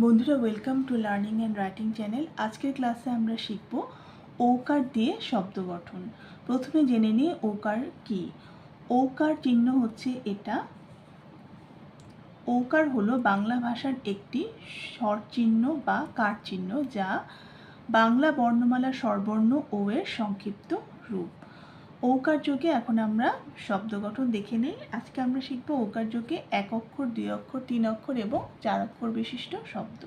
বন্ধুরা welcome to learning and writing channel আজকের ক্লাসে আমরা শিখব ওকার দিয়ে শব্দ গঠন। প্রথমে জেনে নিই ওকার কি। ওকার চিহ্ন হচ্ছে এটা। ওকার হলো বাংলা ভাষার একটি স্বর চিহ্ন বা কার চিহ্ন যা বাংলা বর্ণমালা স্বরবর্ণ ও এর সংক্ষিপ্ত রূপ। ওকার যোগে এখন আমরা শব্দ গঠন দেখে নেই। আজকে আমরা শিখব ওকার যোগে এক অক্ষর, দুই অক্ষর, তিন অক্ষর এবং চার অক্ষর বিশিষ্ট শব্দ।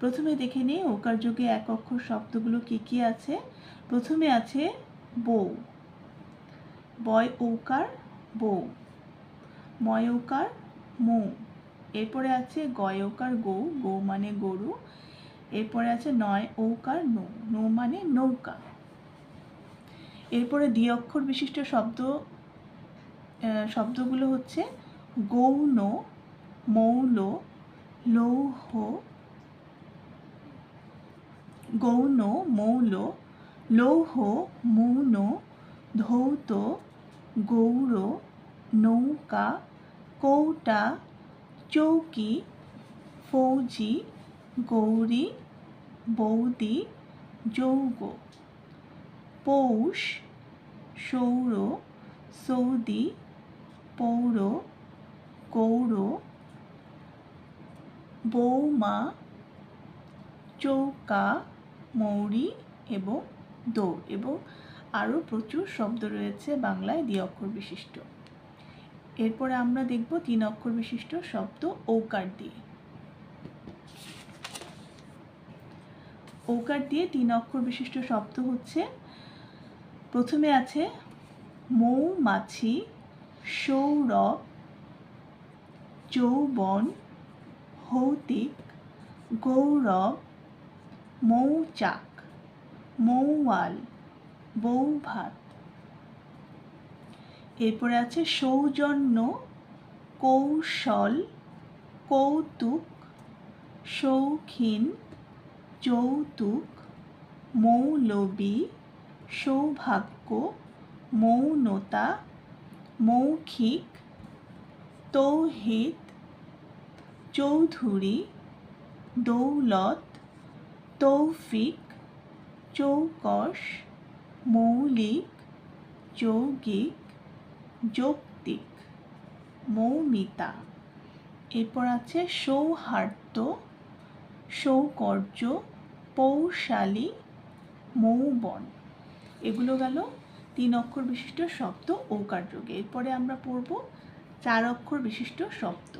প্রথমে দেখে নিই ওকার যোগে এক অক্ষর শব্দগুলো কি কি আছে। প্রথমে আছে বউ। বয় ওকার বউ। ময় ওকার মৌ। এরপরে আছে গয় ওকার গৌ। গৌ মানে গরু। এরপরে আছে নয় ওকার নৌ। নৌ মানে নৌকা। এরপরে দ্বি অক্ষর বিশিষ্ট শব্দ শব্দগুলো হচ্ছে গৌণ, মৌল, লৌহ, গৌণ, মৌল, লৌহ, মৌন, ধৌত, গৌর, নৌকা, কৌটা, চৌকি, ফৌজি, গৌরী, বৌদি, যৌগ, পৌষ সৌর, সৌদি, পৌর গৌর বৌমা, চৌকা, মৌরি এবং দৌড় এবং আরও প্রচুর শব্দ রয়েছে বাংলায় দ্বি অক্ষর বিশিষ্ট। এরপরে আমরা দেখব তিন অক্ষর বিশিষ্ট শব্দ ঔকার দিয়ে। ঔকার দিয়ে তিন অক্ষর বিশিষ্ট শব্দ হচ্ছে প্রথমে আছে মৌমাছি, সৌরভ, যৌবন, ভৌতিক, গৌরব, মৌচাক, মৌয়াল, বৌভাত। এরপরে আছে সৌজন্য, কৌশল, কৌতুক, শৌখিন, যৌতুক, মৌলবী সৌভাগ্য, মৌনতা, মৌখিক, তৌহিদ, চৌধুরী, দৌলত, তৌফিক চৌকস মৌলিক, যৌগিক, যৌক্তিক, মৌমিতা। এরপর আছে সৌহার্দ্য, সৌকর্য, পৌশালী, মৌবন। এগুলো গেল তিন অক্ষর বিশিষ্ট শব্দ ওকার যোগে। এরপরে আমরা পড়ব চার অক্ষর বিশিষ্ট শব্দ।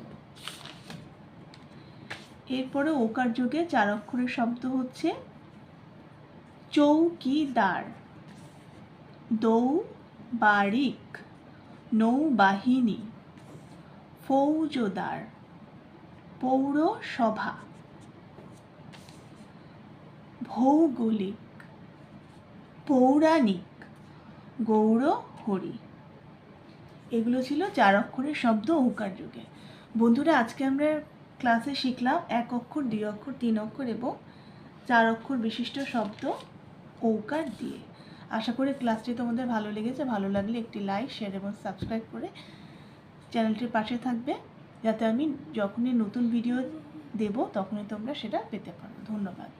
এরপরে ওকার যোগে চার অক্ষরের শব্দ হচ্ছে চৌকিদার দৌ বারিক নৌবাহিনী, ফৌজদার, পৌরসভা, ভৌগোলিক। পৌরাণিক গৌর হরি এগুলো ছিল চার অক্ষরের শব্দ ওকার যুগে। বন্ধুরা, আজকে আমরা ক্লাসে শিখলাম এক অক্ষর, দুই অক্ষর, তিন অক্ষর এবং চার অক্ষর বিশিষ্ট শব্দ ওকার দিয়ে। আশা করি ক্লাসটি তোমাদের ভালো লেগেছে। ভালো লাগলে একটি লাইক শেয়ার এবং সাবস্ক্রাইব করে চ্যানেলটির পাশে থাকবে। যাতে আমি যখনই নতুন ভিডিও দেব, তখনই তোমরা সেটা পেতে পারো। ধন্যবাদ।